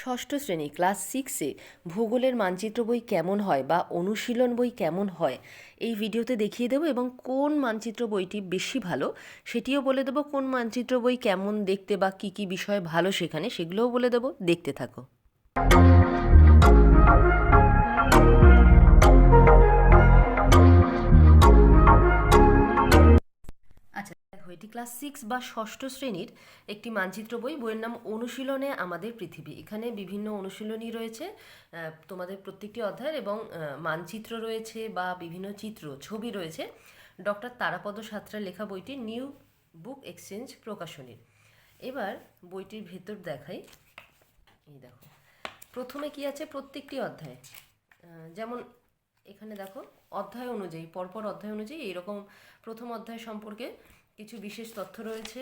ষষ্ঠ শ্রেণি ক্লাস সিক্সে ভূগোলের মানচিত্র বই কেমন হয় বা অনুশীলন বই কেমন হয়, এই ভিডিওতে দেখিয়ে দেবো এবং কোন মানচিত্র বইটি বেশি ভালো সেটিও বলে দেবো, কোন মানচিত্র বই কেমন দেখতে বা কী কী বিষয় ভালো সেখানে সেগুলোও বলে দেবো, দেখতে থাকো। এটি ক্লাস সিক্স বা ষষ্ঠ শ্রেণির একটি মানচিত্র বই। বইয়ের নাম অনুশীলনে আমাদের পৃথিবী। এখানে বিভিন্ন অনুশীলনী রয়েছে তোমাদের প্রত্যেকটি অধ্যায়ের এবং মানচিত্র রয়েছে বা বিভিন্ন চিত্র, ছবি রয়েছে। ডক্টর তারাপদ সাঁতরা লেখা বইটি নিউ বুক এক্সচেঞ্জ প্রকাশনীর। এবার বইটির ভেতর দেখাই। এই দেখো, প্রথমে কি আছে? প্রত্যেকটি অধ্যায়। যেমন এখানে দেখো, অধ্যায় অনুযায়ী, পরপর অধ্যায় অনুযায়ী এইরকম প্রথম অধ্যায় সম্পর্কে কিছু বিশেষ তথ্য রয়েছে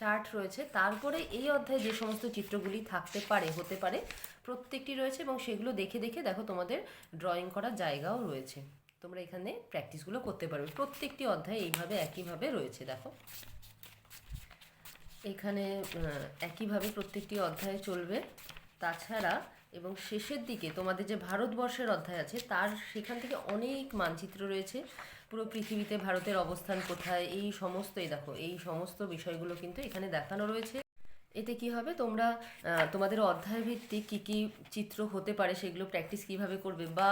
চার্ট রয়েছে। তারপরে এই অধ্যায়ে যে সমস্ত চিত্রগুলি থাকতে পারে, হতে পারে, প্রত্যেকটি রয়েছে এবং সেগুলো দেখে দেখে দেখো তোমাদের ড্রয়িং করার জায়গাও রয়েছে। তোমরা এখানে প্র্যাকটিসগুলো করতে পারবে। প্রত্যেকটি অধ্যায় এইভাবে একইভাবে রয়েছে, দেখো। এখানে একইভাবে প্রত্যেকটি অধ্যায় চলবে। তাছাড়া এবং শেষের দিকে তোমাদের যে ভারতবর্ষের অধ্যায় আছে, তার সেখান থেকে অনেক মানচিত্র রয়েছে। পুরো পৃথিবীতে ভারতের অবস্থান কোথায়? এই সমস্ত এই দেখো, এই সমস্ত বিষয়গুলো কিন্তু এখানে দেখানো রয়েছে। এতে কি হবে? তোমরা তোমাদের অধ্যায় ভিত্তিক কী কী চিত্র হতে পারে, সেগুলো প্র্যাকটিস কীভাবে করবে, বা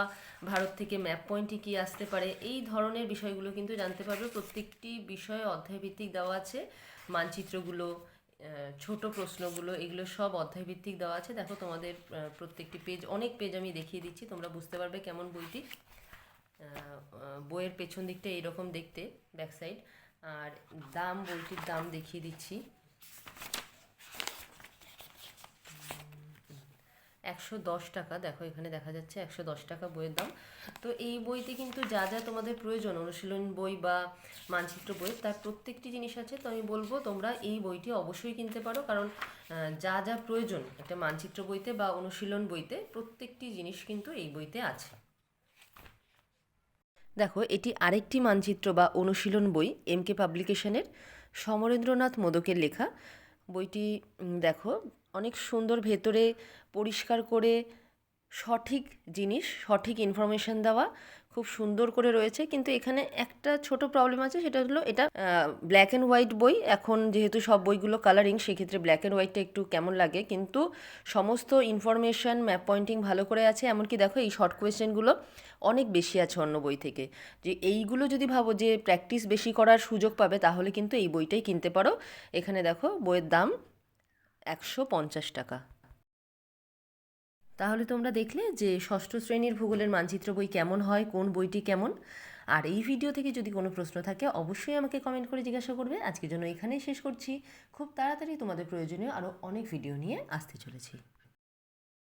ভারত থেকে ম্যাপ পয়েন্টে কী আসতে পারে, এই ধরনের বিষয়গুলো কিন্তু জানতে পারবে। প্রত্যেকটি বিষয়ে অধ্যায় ভিত্তিক দেওয়া আছে, মানচিত্রগুলো ছোট প্রশ্নগুলো, এগুলো সব অধ্যায় ভিত্তিক দেওয়া আছে। দেখো তোমাদের প্রত্যেকটি পেজ অনেক পেজ আমি দেখিয়ে দিচ্ছি, তোমরা বুঝতে পারবে কেমন বইটি। বইয়ের পেছন দিকটা এইরকম দেখতে ব্যাক সাইড আর দাম, বইটির দাম দেখিয়ে দিচ্ছি। একশো দশ টাকা, দেখো এখানে দেখা যাচ্ছে একশো দশ টাকা বইয়ের দাম। তো এই বইতে কিন্তু যা যা তোমাদের প্রয়োজন, অনুশীলন বই বা মানচিত্র বই তার প্রত্যেকটি জিনিস আছে। তো আমি বলব তোমরা এই বইটি অবশ্যই কিনতে পারো, কারণ যা যা প্রয়োজন, একটা মানচিত্র বইতে বা অনুশীলন বইতে, প্রত্যেকটি জিনিস কিন্তু এই বইতে আছে। দেখো, এটি আরেকটি মানচিত্র বা অনুশীলন বই এম কে পাবলিকেশনের সমরেন্দ্রনাথ মোদকের লেখা। বইটি দেখো, অনেক সুন্দর ভেতরে পরিষ্কার করে সঠিক জিনিস, সঠিক ইনফরমেশন দেওয়া খুব সুন্দর করে রয়েছে। কিন্তু এখানে একটা ছোট প্রবলেম আছে, সেটা হলো এটা ব্ল্যাক অ্যান্ড হোয়াইট বই। এখন যেহেতু সব বইগুলো কালারিং সেক্ষেত্রে ব্ল্যাক অ্যান্ড হোয়াইটটা একটু কেমন লাগে? কিন্তু সমস্ত ইনফরমেশন ম্যাপ পয়েন্টিং ভালো করে আছে। এমনকি দেখো এই শর্ট কোয়েশ্চেনগুলো অনেক বেশি আছে অন্য বই থেকে। যে এইগুলো যদি ভাবো যে প্র্যাকটিস বেশি করার সুযোগ পাবে, তাহলে কিন্তু এই বইটাই কিনতে পারো। এখানে দেখো বইয়ের দাম একশো পঞ্চাশ টাকা। তাহলে তোমরা দেখলে যে ষষ্ঠ শ্রেণির ভূগোলের মানচিত্র বই কেমন হয়, কোন বইটি কেমন? আর এই ভিডিও থেকে যদি কোনো প্রশ্ন থাকে, অবশ্যই আমাকে কমেন্ট করে জিজ্ঞাসা করবে। আজকের জন্য এখানেই শেষ করছি। খুব তাড়াতাড়ি তোমাদের প্রয়োজনীয় আরও অনেক ভিডিও নিয়ে আসতে চলেছি।